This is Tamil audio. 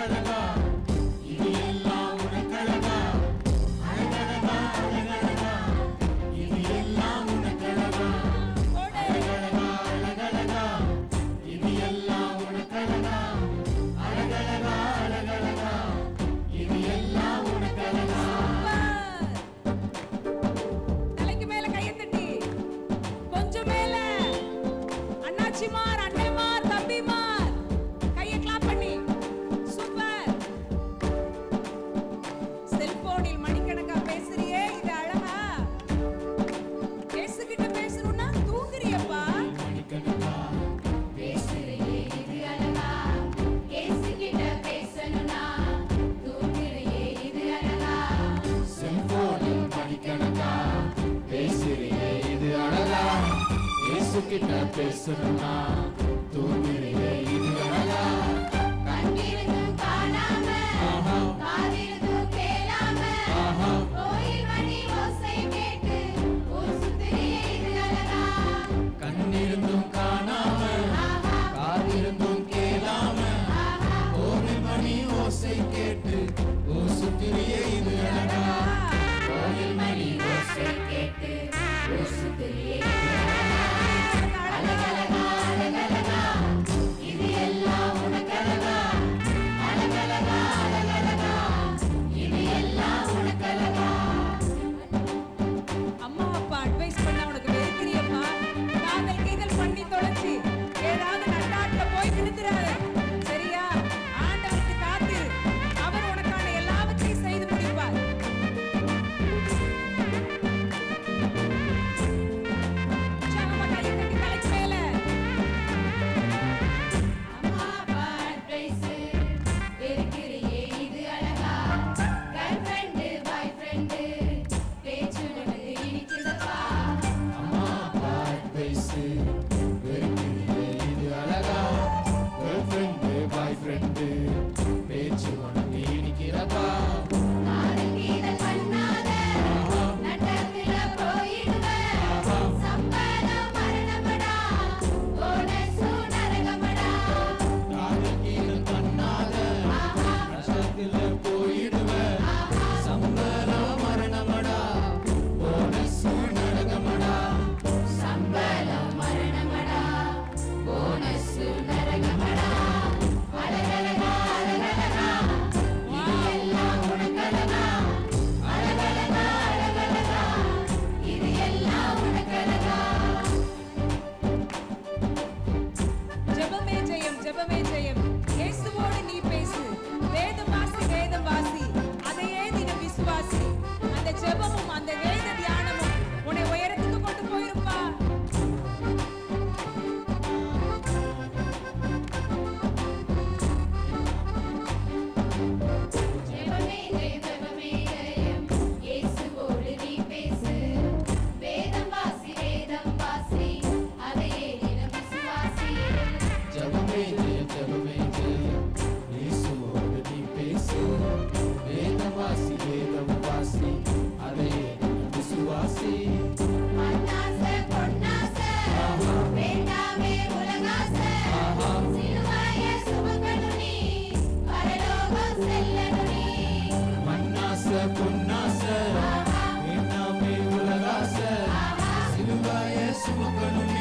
உனக்கழகா இது எல்லாம் உனக்கழகா. அழகழகா அழகழகா. இது எல்லாம் உனக்கழகா. அழகழகா அழகழகா. இது எல்லாம் உனக்கழகா. அழகழகா அழகழகா. இது எல்லாம் உனக்கழகா. தலைக்கு மேல கையை தட்டி கொஞ்சம் மேல. அண்ணாச்சிமார் அண்ணன்மார் கிட்ட பேசணுமா தூங்கிலே இருந்தவளா கண்டிருக்கு காணாம காதிருக்கு கேளாம கோயில் மணி ஓசை கேட்டு ஊர் சுத்திரியே இருந்தவளா கண்ணிருந்தும் காணாம காதிருந்தும் sua canoa.